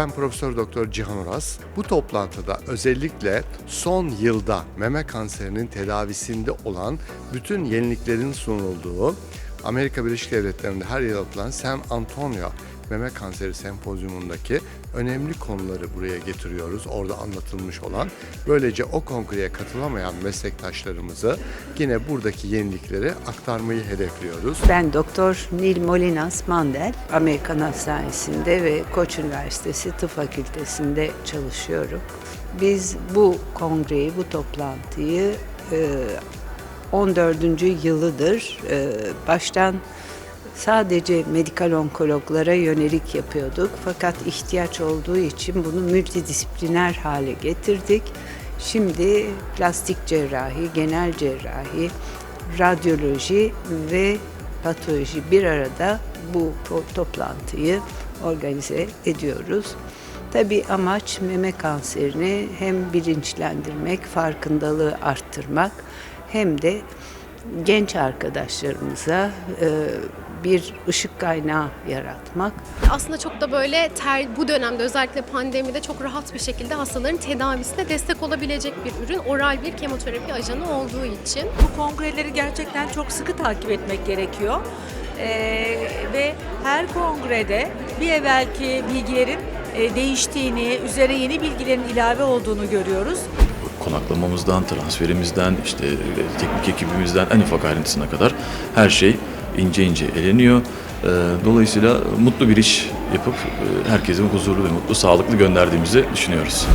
Ben Profesör Doktor Cihan Uras. Bu toplantıda özellikle son yılda meme kanserinin tedavisinde olan bütün yeniliklerin sunulduğu Amerika Birleşik Devletleri'nde her yıl yapılan San Antonio Meme Kanseri Sempozyumundaki önemli konuları buraya getiriyoruz. Orada anlatılmış olan. Böylece o kongreye katılamayan meslektaşlarımızı yine buradaki yenilikleri aktarmayı hedefliyoruz. Ben Doktor Nil Molinas Mandel, Amerikan Hastanesi'nde ve Koç Üniversitesi Tıp Fakültesi'nde çalışıyorum. Biz bu kongreyi, bu toplantıyı e, 14. yılıdır e, baştan sadece medikal onkologlara yönelik yapıyorduk. Fakat ihtiyaç olduğu için bunu multidisipliner hale getirdik. Şimdi plastik cerrahi, genel cerrahi, radyoloji ve patoloji bir arada bu to- toplantıyı organize ediyoruz. Tabii amaç meme kanserini hem bilinçlendirmek, farkındalığı arttırmak hem de genç arkadaşlarımıza e, bir ışık kaynağı yaratmak. Aslında çok da böyle ter, bu dönemde özellikle pandemide çok rahat bir şekilde hastaların tedavisine destek olabilecek bir ürün. Oral bir kemoterapi ajanı olduğu için. Bu kongreleri gerçekten çok sıkı takip etmek gerekiyor. Ee, ve her kongrede bir evvelki bilgilerin e, değiştiğini, üzerine yeni bilgilerin ilave olduğunu görüyoruz. konaklamamızdan, transferimizden, işte teknik ekibimizden en ufak ayrıntısına kadar her şey ince ince eleniyor. E, Dolayısıyla mutlu bir iş yapıp e, herkesin huzurlu ve mutlu, sağlıklı gönderdiğimizi düşünüyoruz.